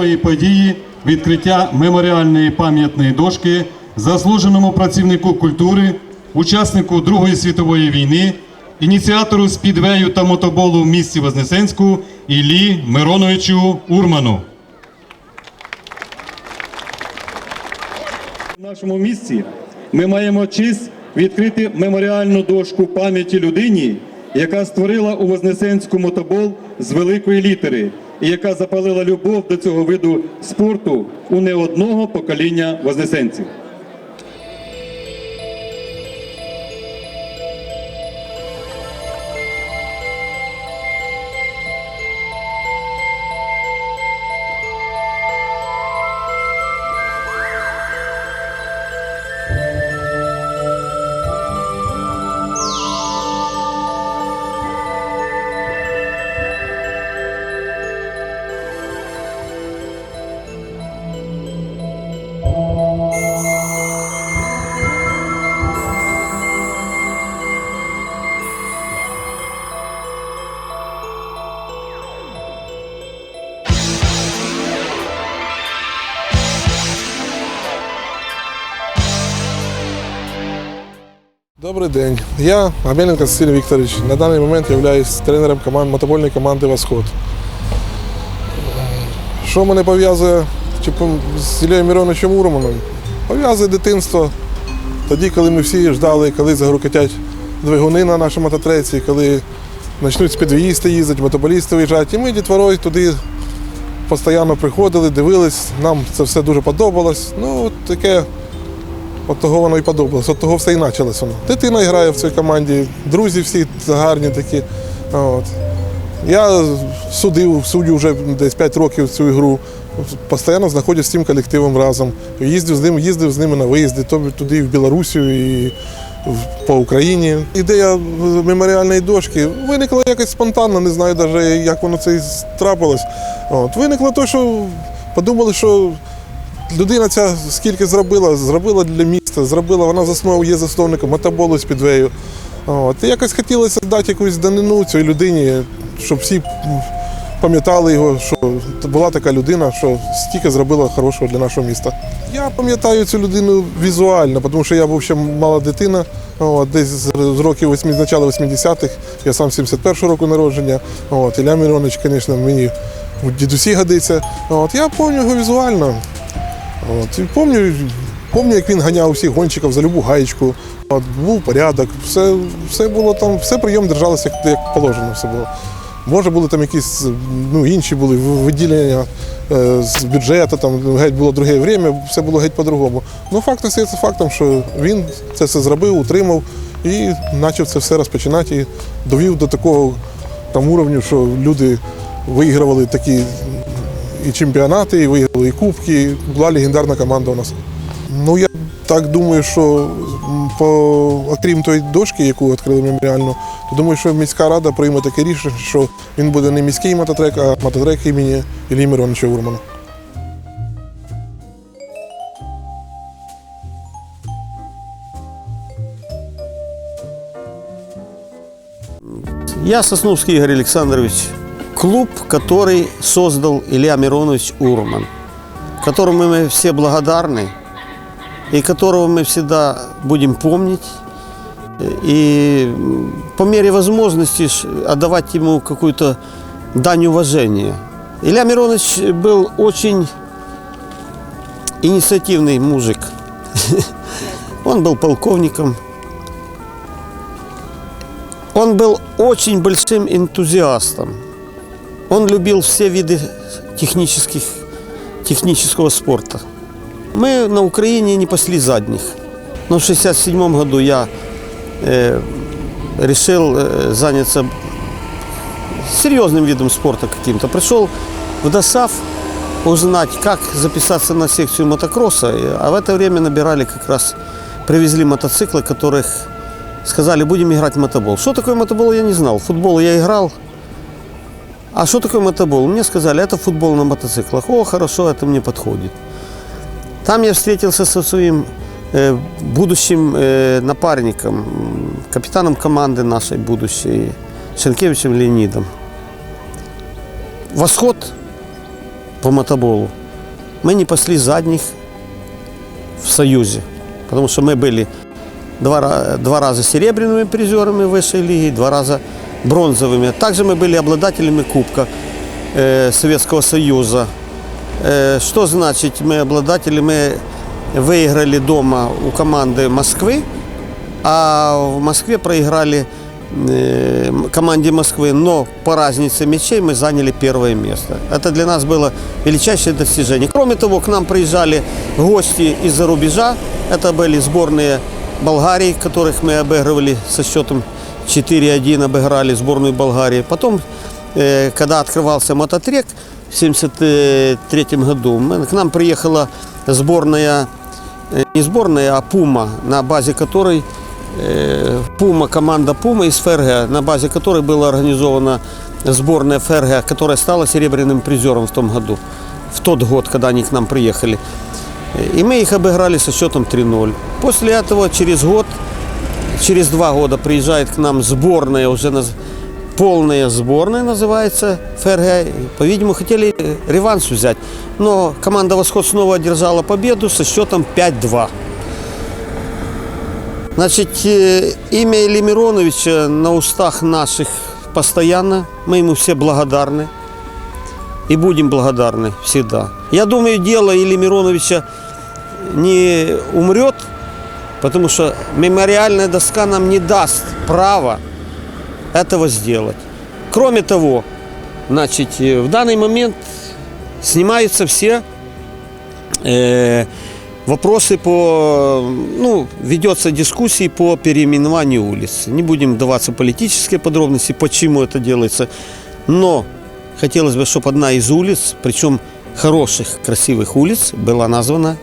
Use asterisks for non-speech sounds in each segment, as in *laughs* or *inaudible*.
події відкриття меморіальної пам'ятної дошки заслуженому працівнику культури, учаснику Другої світової війни, ініціатору спідвею та мотоболу в місті Вознесенську Іллі Мироновичу Урману. В нашому місці ми маємо честь відкрити меморіальну дошку пам'яті людині, яка створила у Вознесенську мотобол з великої літери і яка запалила любов до цього виду спорту у не одного покоління вознесенців. Добрий день. Я Абеленко Василь Вікторович. На даний момент являюсь тренером команд, мотобольної команди Восход. Що мене пов'язує з Ілією Мироновичем Урманом? Пов'язує дитинство. Тоді, коли ми всі ждали, коли загрукотять двигуни на нашому мототреці, коли почнуть спідвіїсти їздити, мотоболісти виїжджати. І ми дітворою туди постійно приходили, дивились, нам це все дуже подобалось. Ну, таке От того воно і подобалось, от того все і почалось воно. Дитина грає в цій команді, друзі всі гарні такі. От. Я судив, суддю вже десь 5 років цю ігру. Постійно знаходжусь з цим колективом разом. Їздив з ним, їздив з ними на виїзди, туди і в Білорусію і по Україні. Ідея меморіальної дошки виникла якось спонтанно, не знаю навіть, як воно це і трапилось. От. Виникло те, що подумали, що людина ця скільки зробила, зробила для міста, зробила, вона заснова є засновником мотоболу з підвею. От. І якось хотілося дати якусь данину цій людині, щоб всі пам'ятали його, що була така людина, що стільки зробила хорошого для нашого міста. Я пам'ятаю цю людину візуально, тому що я був ще мала дитина, от, десь з років 8, з начала 80-х, я сам 71-го року народження. От, Ілля Миронович, звісно, мені в дідусі годиться. От, я пам'ятаю його візуально. От, і пам'ятаю, пам'ятаю, як він ганяв всіх гонщиків за любу гаєчку. Був порядок, все, все було там, все прийом держалося як, як положено все було. Може, були там якісь ну, інші були виділення е, з бюджету, там геть було друге время, все було геть по-другому. Ну, факт остається фактом, що він це все зробив, утримав і почав це все розпочинати і довів до такого там уровню, що люди виігрували такі і чемпіонати, і виграли і кубки. Була легендарна команда у нас. Ну я так думаю, що м, по, окрім тої дошки, яку відкрили меморіальну, то думаю, що міська рада прийме таке рішення, що він буде не міський мототрек, а мототрек імені Іллі Мироновича Урмана. Я Сосновский Игорь Александрович. Клуб, который создал Илья Миронович Урман, которому мы все благодарны и которого мы всегда будем помнить. И по мере возможности отдавать ему какую-то дань уважения. Илья Миронович был очень инициативный мужик. *laughs* Он был полковником, он был очень большим энтузиастом. Он любил все виды технических, технического спорта. Мы на Украине не пасли задних. Но в 1967 году я э, решил э, заняться серьезным видом спорта каким-то. Пришел в ДОСАВ узнать, как записаться на секцию мотокросса. А в это время набирали как раз, привезли мотоциклы, которых сказали, будем играть в мотобол. Что такое мотобол, я не знал. Футбол я играл. А что такое мотобол? Мне сказали, это футбол на мотоциклах. О, хорошо, это мне подходит. Там я встретился со своим э, будущим э, напарником, капитаном команды нашей будущей, Шенкевичем Леонидом. Восход по мотоболу мы не пасли задних в Союзе. Потому что мы были два, два раза серебряными призерами высшей лиги, два раза бронзовыми. Также мы были обладателями Кубка э, Советского Союза. Что значит мы обладатели? Мы выиграли дома у команды Москвы, а в Москве проиграли команде Москвы, но по разнице мячей мы заняли первое место. Это для нас было величайшее достижение. Кроме того, к нам приезжали гости из-за рубежа. Это были сборные Болгарии, которых мы обыгрывали со счетом 4-1, обыграли сборную Болгарии. Потом, когда открывался мототрек в 1973 году, к нам приехала сборная не сборная, а Пума, на базе которой Пума, команда Пума из ФРГ, на базе которой была организована сборная ФРГ, которая стала серебряным призером в том году, в тот год, когда они к нам приехали. И мы их обыграли со счетом 3-0. После этого через год, через два года приезжает к нам сборная, уже наз- полная сборная называется ФРГ. По-видимому, хотели реванш взять. Но команда «Восход» снова одержала победу со счетом 5-2. Значит, э, имя Ильи Мироновича на устах наших постоянно. Мы ему все благодарны. И будем благодарны всегда. Я думаю, дело Ильи Мироновича не умрет, потому что мемориальная доска нам не даст права этого сделать. Кроме того, значит, э, в данный момент снимаются все э, вопросы по, ну, ведется дискуссии по переименованию улиц. Не будем вдаваться в политические подробности, почему это делается, но хотелось бы, чтобы одна из улиц, причем хороших, красивых улиц, была названа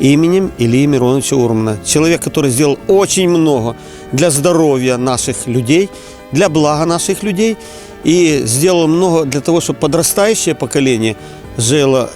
именем Ильи Мироновича Урмана. Человек, который сделал очень много для здоровья наших людей, для блага наших людей и сделал много для того, чтобы подрастающее поколение жило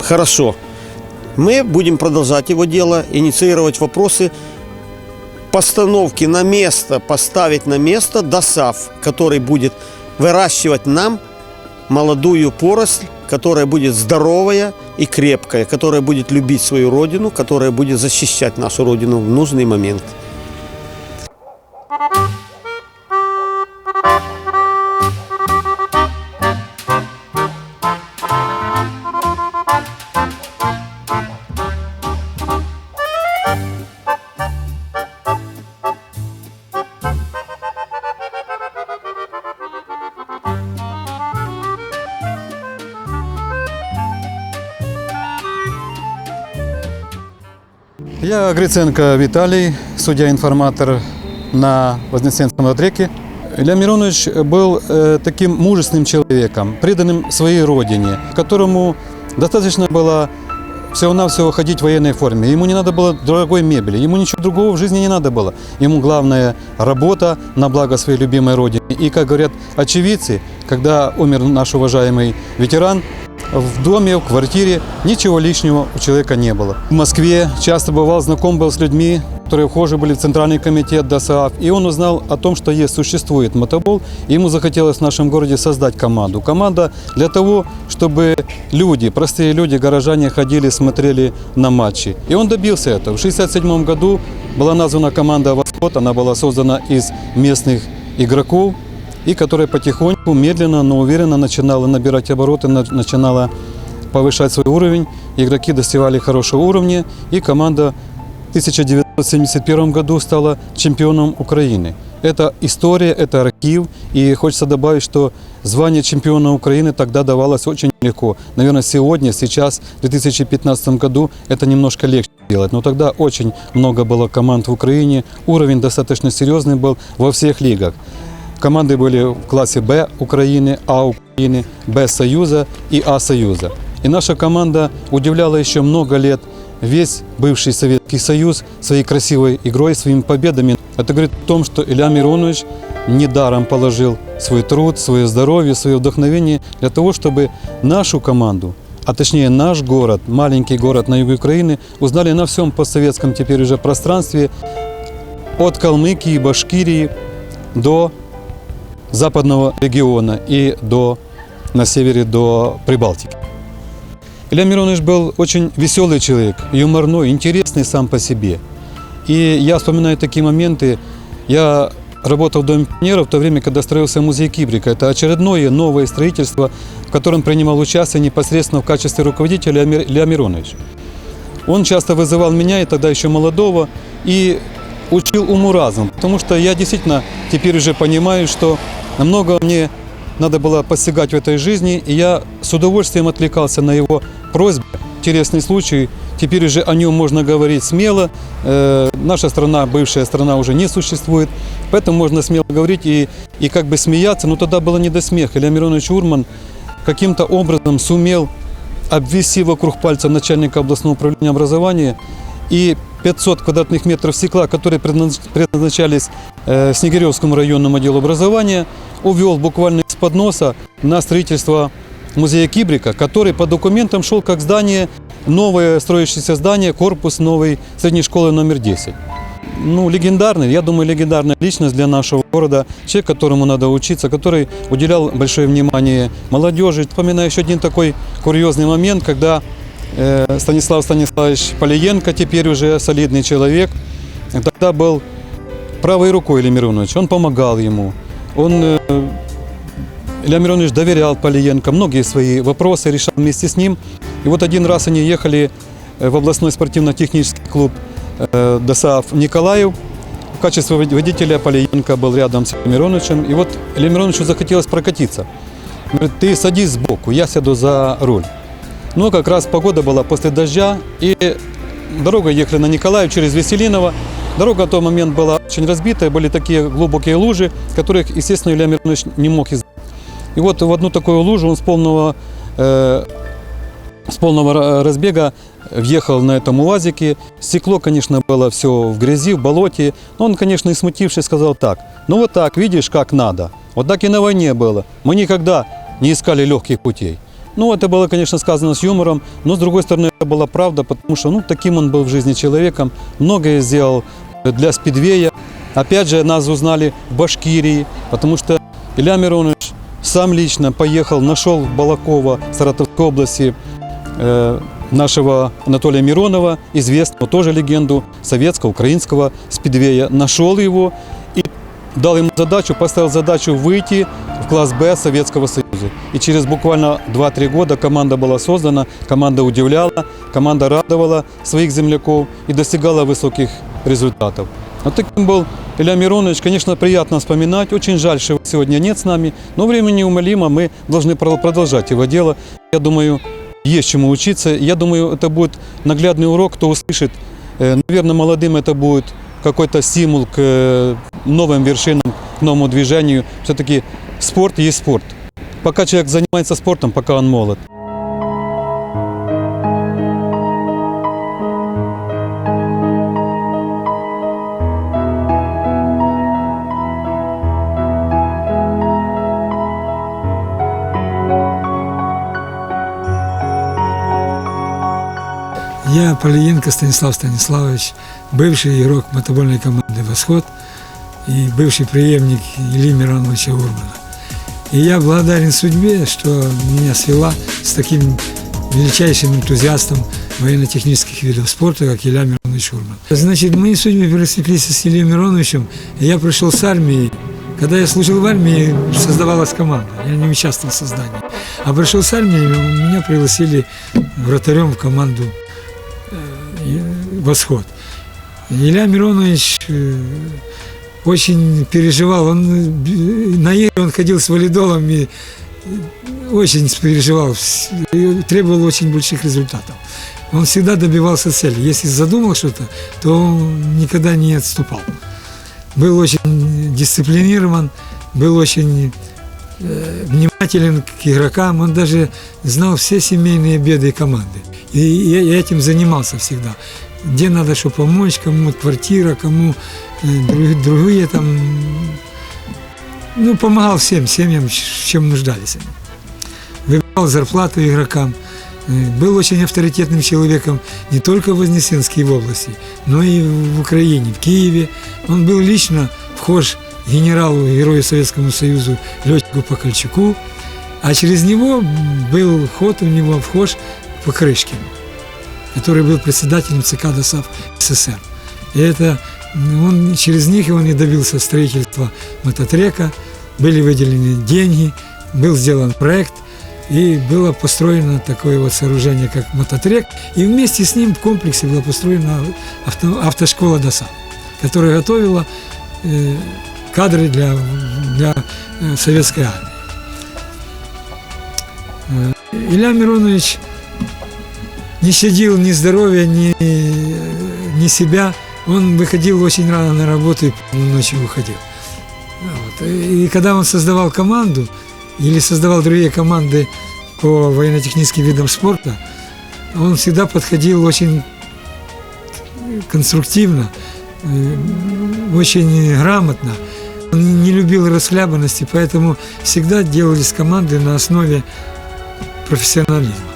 хорошо. Мы будем продолжать его дело, инициировать вопросы постановки на место, поставить на место ДОСАВ, который будет выращивать нам молодую поросль, которая будет здоровая и крепкая, которая будет любить свою родину, которая будет защищать нашу родину в нужный момент. Я Гриценко Виталий, судья-информатор на Вознесенском мототреке. Илья Миронович был э, таким мужественным человеком, преданным своей родине, которому достаточно было всего-навсего ходить в военной форме. Ему не надо было дорогой мебели, ему ничего другого в жизни не надо было. Ему главное работа на благо своей любимой родины. И, как говорят очевидцы, когда умер наш уважаемый ветеран, в доме, в квартире ничего лишнего у человека не было. В Москве часто бывал, знаком был с людьми, которые вхожи были в Центральный комитет ДОСААФ, и он узнал о том, что есть, существует мотобол, и ему захотелось в нашем городе создать команду. Команда для того, чтобы люди, простые люди, горожане ходили, смотрели на матчи. И он добился этого. В 1967 году была названа команда «Восход», она была создана из местных игроков, и которая потихоньку, медленно, но уверенно начинала набирать обороты, на- начинала повышать свой уровень. Игроки достигали хорошего уровня, и команда в 1971 году стала чемпионом Украины. Это история, это архив, и хочется добавить, что звание чемпиона Украины тогда давалось очень легко. Наверное, сегодня, сейчас, в 2015 году это немножко легче делать, но тогда очень много было команд в Украине, уровень достаточно серьезный был во всех лигах. Команды были в классе Б Украины, А Украины, Б Союза и А Союза. И наша команда удивляла еще много лет весь бывший Советский Союз своей красивой игрой, своими победами. Это говорит о том, что Илья Миронович недаром положил свой труд, свое здоровье, свое вдохновение для того, чтобы нашу команду, а точнее наш город, маленький город на юге Украины, узнали на всем постсоветском теперь уже пространстве от Калмыкии, Башкирии до западного региона и до на севере до Прибалтики. Илья Миронович был очень веселый человек, юморной, интересный сам по себе. И я вспоминаю такие моменты. Я работал в Доме пионеров в то время, когда строился музей Кибрика. Это очередное новое строительство, в котором принимал участие непосредственно в качестве руководителя Илья Миронович. Он часто вызывал меня, и тогда еще молодого, и учил уму разум. Потому что я действительно теперь уже понимаю, что намного мне надо было постигать в этой жизни, и я с удовольствием отвлекался на его просьбы. Интересный случай, теперь уже о нем можно говорить смело. Э, наша страна, бывшая страна, уже не существует, поэтому можно смело говорить и, и как бы смеяться, но тогда было не до смеха. Илья Миронович Урман каким-то образом сумел обвести вокруг пальца начальника областного управления образования и 500 квадратных метров стекла, которые предназ- предназначались э, Снегиревскому районному отделу образования, увел буквально из-под носа на строительство музея Кибрика, который по документам шел как здание, новое строящееся здание, корпус новой средней школы номер 10. Ну, легендарный, я думаю, легендарная личность для нашего города, человек, которому надо учиться, который уделял большое внимание молодежи. Вспоминаю еще один такой курьезный момент, когда Станислав Станиславович Полиенко, теперь уже солидный человек, тогда был правой рукой Ильи Мироновича. Он помогал ему. Он, э, Илья Миронович доверял Полиенко, многие свои вопросы решал вместе с ним. И вот один раз они ехали э, в областной спортивно-технический клуб э, ДОСААФ Николаев. В качестве вод- водителя Полиенко был рядом с Ильей Мироновичем. И вот Илье Мироновичу захотелось прокатиться. Говорит, ты садись сбоку, я сяду за руль. Но как раз погода была после дождя, и дорога ехали на Николаев через Веселиново. Дорога в тот момент была очень разбитая, были такие глубокие лужи, которых, естественно, Илья Миронович не мог из... И вот в одну такую лужу он с полного, э, с полного ра- разбега въехал на этом УАЗике. Стекло, конечно, было все в грязи, в болоте. Но он, конечно, и смутившись, сказал так. Ну вот так, видишь, как надо. Вот так и на войне было. Мы никогда не искали легких путей. Ну, это было, конечно, сказано с юмором, но, с другой стороны, это была правда, потому что, ну, таким он был в жизни человеком, многое сделал для спидвея. Опять же, нас узнали в Башкирии, потому что Илья Миронович сам лично поехал, нашел в Балаково, Саратовской области, э, нашего Анатолия Миронова, известного тоже легенду советского, украинского спидвея. Нашел его и дал ему задачу, поставил задачу выйти класс Б Советского Союза. И через буквально 2-3 года команда была создана, команда удивляла, команда радовала своих земляков и достигала высоких результатов. Вот таким был Илья Миронович. Конечно, приятно вспоминать. Очень жаль, что его сегодня нет с нами. Но время неумолимо. Мы должны про- продолжать его дело. Я думаю, есть чему учиться. Я думаю, это будет наглядный урок, кто услышит. Наверное, молодым это будет какой-то стимул к э, новым вершинам, к новому движению. Все-таки спорт есть спорт. Пока человек занимается спортом, пока он молод. Я Полиенко Станислав Станиславович, бывший игрок мотобольной команды «Восход» и бывший преемник Ильи Мироновича Урмана. И я благодарен судьбе, что меня свела с таким величайшим энтузиастом военно-технических видов спорта, как Илья Миронович Урман. Значит, мои судьбы пересеклись с Ильей Мироновичем, я пришел с армии. Когда я служил в армии, создавалась команда, я не участвовал в создании. А пришел с армии, меня пригласили вратарем в команду э, «Восход». Илья Миронович э, очень переживал. Он э, на игры он ходил с валидолом и очень переживал, требовал очень больших результатов. Он всегда добивался цели. Если задумал что-то, то он никогда не отступал. Был очень дисциплинирован, был очень э, внимателен к игрокам. Он даже знал все семейные беды команды. И, и этим занимался всегда. Где надо что помочь, кому квартира, кому э, друг- другие там. Ну, помогал всем семьям, чем нуждались. Выбирал зарплату игрокам. Был очень авторитетным человеком не только в Вознесенской области, но и в Украине, в Киеве. Он был лично вхож генералу, герою Советскому Союзу Летчику Покольчуку. А через него был ход у него вхож Покрышкин, который был председателем ЦК ДОСАВ СССР. И это он, через них он и добился строительства мототрека, были выделены деньги, был сделан проект, и было построено такое вот сооружение, как мототрек, и вместе с ним в комплексе была построена авто- автошкола ДОСАВ, которая готовила э, кадры для, для э, советской армии. Э, Илья Миронович не щадил ни здоровья, ни, ни себя. Он выходил очень рано на работу и ночью уходил. Вот. И когда он создавал команду или создавал другие команды по военно-техническим видам спорта, он всегда подходил очень конструктивно, э, очень грамотно. Он не любил расхлябанности, поэтому всегда делались команды на основе профессионализма.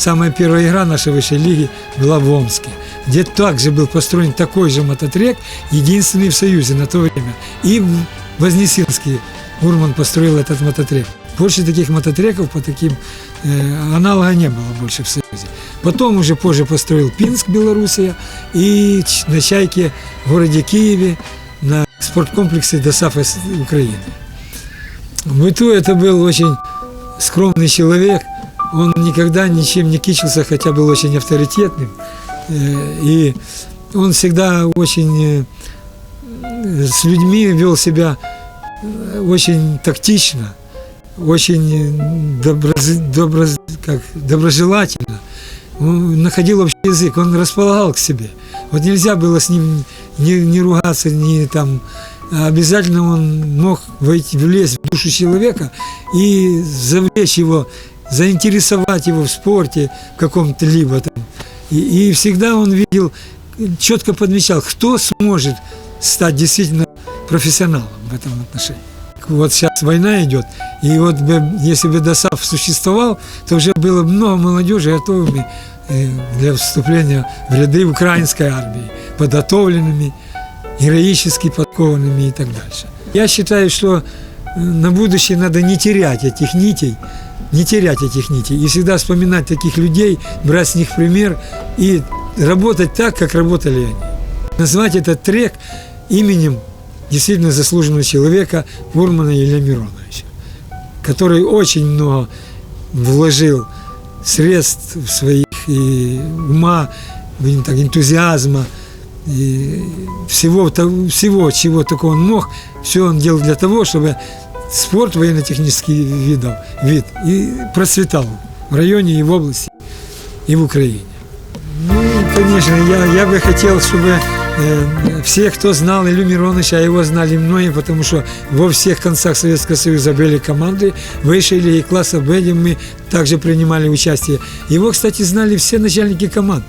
Самая первая игра нашей высшей лиги была в Омске, где также был построен такой же мототрек, единственный в Союзе на то время. И в Вознесенске Урман построил этот мототрек. Больше таких мототреков по таким э, аналога не было больше в Союзе. Потом уже позже построил Пинск, Белоруссия, и на Чайке в городе Киеве на спорткомплексе ДОСАФ С- Украины. В быту это был очень скромный человек, он никогда ничем не кичился, хотя был очень авторитетным. Э, И он всегда очень э, с людьми вел себя э, очень тактично, очень доброз- как, доброжелательно. Он находил общий язык, он располагал к себе. Вот нельзя было с ним не, не ругаться, не там обязательно он мог войти, влезть в душу человека и завлечь его, заинтересовать его в спорте каком-то либо там. И, и всегда он видел, четко подмечал, кто сможет стать действительно профессионалом в этом отношении. Вот сейчас война идет, и вот бы, если бы ДОСАВ существовал, то уже было много молодежи готовыми э, для вступления в ряды украинской армии, подготовленными, героически подкованными и так дальше. Я считаю, что э, на будущее надо не терять этих нитей, не терять этих нитей и всегда вспоминать таких людей, брать с них пример и работать так, как работали они. Назвать этот трек именем действительно заслуженного человека Урмана Илья Мироновича, который очень много вложил средств своих и ума, будем так, энтузиазма, и всего, всего, чего только он мог, все он делал для того, чтобы спорт военно-технический видов, вид и процветал в районе и в области, и в Украине. Ну, конечно, я, я бы хотел, чтобы э, все, кто знал Илью Мироновича, а его знали многие, потому что во всех концах Советского Союза были команды высшей лиги класса Б, мы также принимали участие. Его, кстати, знали все начальники команд.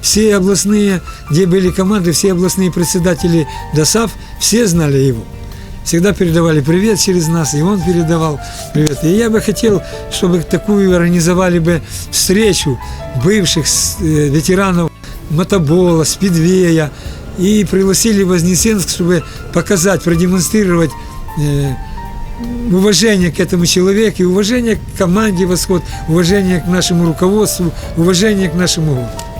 Все областные, где были команды, все областные председатели ДОСАВ, все знали его всегда передавали привет через нас, и он передавал привет. И я бы хотел, чтобы такую организовали бы встречу бывших э, ветеранов мотобола, спидвея, и пригласили Вознесенск, чтобы показать, продемонстрировать э, уважение к этому человеку, и уважение к команде «Восход», уважение к нашему руководству, уважение к нашему городу.